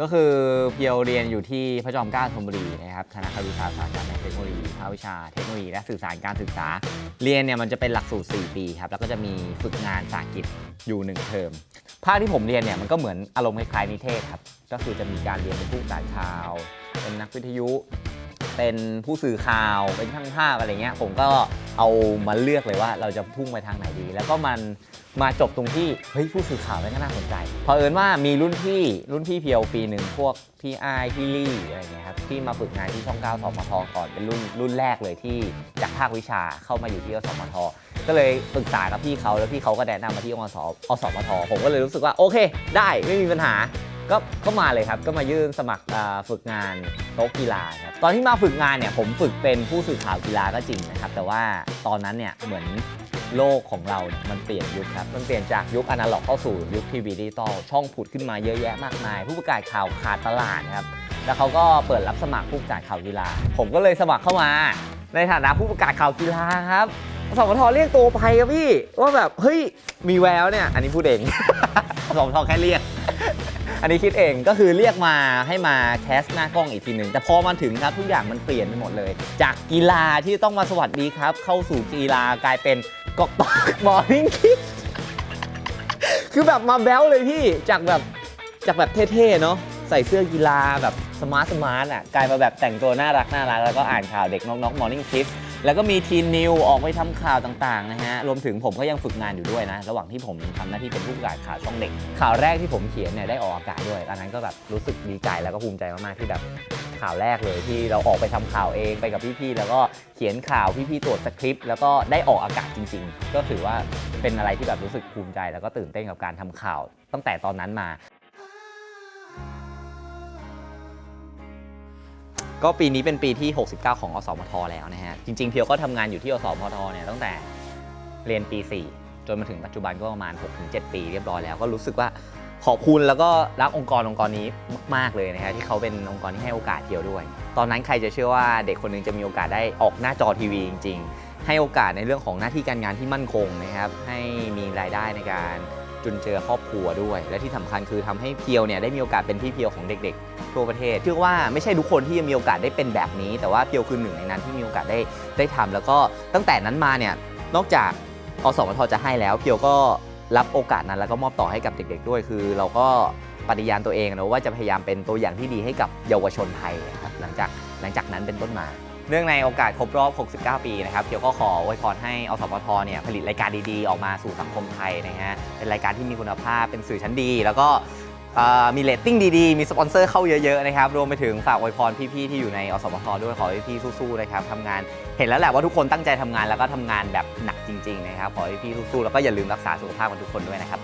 ก็คือเพียวเรียนอยู่ที่พระจอมเกล้าธนบุรีนะครับคณะครุศาสตร์ศาสตร์การเทคโนโลยีภาควิชาเทคโนโลยีและสื่อสารการศึกษา เรียนเนี่ยมันจะเป็นหลักสูตร 4 ปีครับ แล้วก็จะมีฝึกงานภาษาอังกฤษอยู่ 1 เทอม ภาคที่ผมเรียนเนี่ยมันก็เหมือนอารมณ์คล้ายๆนิเทศครับ ก็คือจะมีการเรียนเป็นผู้ประกาศข่าว เป็นนักวิทยุ เป็นผู้สื่อข่าว เป็นช่างภาพอะไรเงี้ย ผมก็ เอามาเลือกเลยว่าเราจะพุ่งไปทางไหนดี แล้วก็มันมาจบตรงที่เฮ้ยผู้สื่อข่าวมันก็น่าสนใจเผอิญว่ามีรุ่นพี่รุ่นพี่เพียวปีหนึ่งพวกพี่ไอพี่ลี่อะไรเงี้ยครับที่มาฝึกงานที่ช่องเก้าสมทก่อนเป็นรุ่นรุ่นแรกเลยที่จากภาควิชาเข้ามาอยู่ที่อสมทก็เลยปรึกษากับพี่เขาแล้วพี่เขาก็แนะนำมาที่อสอสมทผมก็เลยรู้สึกว่าโอเค ได้ไม่มีปัญหา ก็ก็มาเลยครับ ก็มายื่นสมัครฝึกงานโต๊ะกีฬาครับตอนที่มาฝึกงานเนี่ยผมฝึกเป็นผู้สื่อข่าวกีฬาก็จริงนะครับ แต่ว่าตอนนั้นเนี่ยเหมือนโลกของเราเนี่ยมันเปลี่ยนยุคครับ มันเปลี่ยนจากยุคอนาล็อกเข้าสู่ยุคทีวีดิจิตอลช่องผุดขึ้นมาเยอะแยะมากมาย ผู้ประกาศข่าวขาดตลาดครับแล้วเขาก็เปิดรับสมัครผู้ประกาศข่าวกีฬา ผมก็เลยสมัครเข้ามา ในฐานะผู้ประกาศข่าวกีฬาครับสมทเรียกตัวไปครับพี่ว่าแบบเฮ้ยมีแววเนี่ยอันนี้พูดเองสมทแค่เรียก อันนี้คิดเองก็คือเรียกมาให้มาแคสหน้ากล้องอีกทีหนึ่งแต่พอมาถึงครับทุกอย่างมันเปลี่ยนไปหมดเลย จากกีฬาที่ต้องมาสวัสดีครับ เข้าสู่กีฬากลายเป็นกอกตอกมอร์นิ่งคิดคือแบบมาแบ๊วเลยพี่จากแบบจากแบบเท่ๆเนาะใส่เสื้อกีฬาแบบสมาร์ทสมาร์ทอะกลายมาแบบแต่งตัวน่ารักน่ารักแล้วก็อ่านข่าวเด็กน้องๆมอร์นิ่งคิด แล้วก็มีทีนนิวออกไปทำข่าวต่างๆนะฮะ รวมถึงผมก็ยังฝึกงานอยู่ด้วยนะ ระหว่างที่ผมทำหน้าที่เป็นผู้ประกาศข่าวช่องเด็ก ข่าวแรกที่ผมเขียนเนี่ยได้ออกอากาศด้วยตอนนั้นก็แบบรู้สึกดีใจแล้วก็ภูมิใจมากๆที่แบบข่าวแรกเลยที่เราออกไปทำข่าวเองไปกับพี่ๆแล้วก็เขียนข่าวพี่ๆตรวจสคริปต์แล้วก็ได้ออกอากาศจริง ๆ ก็ถือว่าเป็นอะไรที่แบบรู้สึกภูมิใจ แล้วก็ตื่นเต้นกับการทำข่าวตั้งแต่ตอนนั้นมา ก็ปีนี้เป็นปีที่ 69 ของอสมทแล้วนะฮะ จริง ๆ เพียวก็ทำงานอยู่ที่อสมทเนี่ยตั้งแต่เรียนปี 4 จนมาถึงปัจจุบันก็ประมาณ 6-7 ปีเรียบร้อยแล้วก็รู้สึกว่าขอบคุณแล้วก็รักองค์กรองค์กรนี้มาก ๆ เลยนะฮะที่เขาเป็นองค์กรที่ให้โอกาสเพียวด้วย ตอนนั้นใครจะเชื่อว่าเด็กคนหนึงจะมีโอกาสได้ออกหน้าจอทีวีจริง ๆ ให้โอกาสในเรื่องของหน้าที่การงานที่มั่นคงนะครับให้มีรายได้ในการ จุนเจือครอบครัวด้วย และที่สำคัญคือทำให้เพียวเนี่ยได้มีโอกาสเป็นพี่เพียวของเด็กๆ ทั่วประเทศเชื่อว่าไม่ใช่ทุกคนที่จะมีโอกาสได้เป็นแบบนี้ แต่ว่าเพียวคือหนึ่งในนั้นที่มีโอกาสได้ได้ทำแล้วก็ตั้งแต่นั้นมาเนี่ยนอกจากอสมทจะให้แล้วเพียวก็รับโอกาสนั้นแล้วก็มอบต่อให้กับเด็ก ๆ ด้วย คือ เราก็ปฏิญาณตัวเองนะว่าจะพยายามเป็นตัวอย่างที่ดีให้กับเยาวชนไทยครับหลังจากหลังจากนั้นเป็นต้นมา เนื่องในโอกาสครบรอบ 69 ปีนะครับเพียวก็ขออวยพรให้อสมทเนี่ยผลิตรายการดีๆ ออกมาสู่สังคมไทยนะฮะเป็นรายการที่มีคุณภาพเป็นสื่อชั้นดี แล้วก็มีเรตติ้งดีๆ มีสปอนเซอร์เข้าเยอะๆนะครับรวมไปถึงฝากอวยพรพี่ๆที่อยู่ในอสมทด้วยขอให้พี่สู้ๆนะครับทำงานเห็นแล้วแหละว่าทุกคนตั้งใจทำงานแล้วก็ทำงานแบบหนักจริงๆนะครับขอให้พี่สู้ๆแล้วก็อย่าลืมรักษาสุขภาพกันทุกคนด้วยนะครับ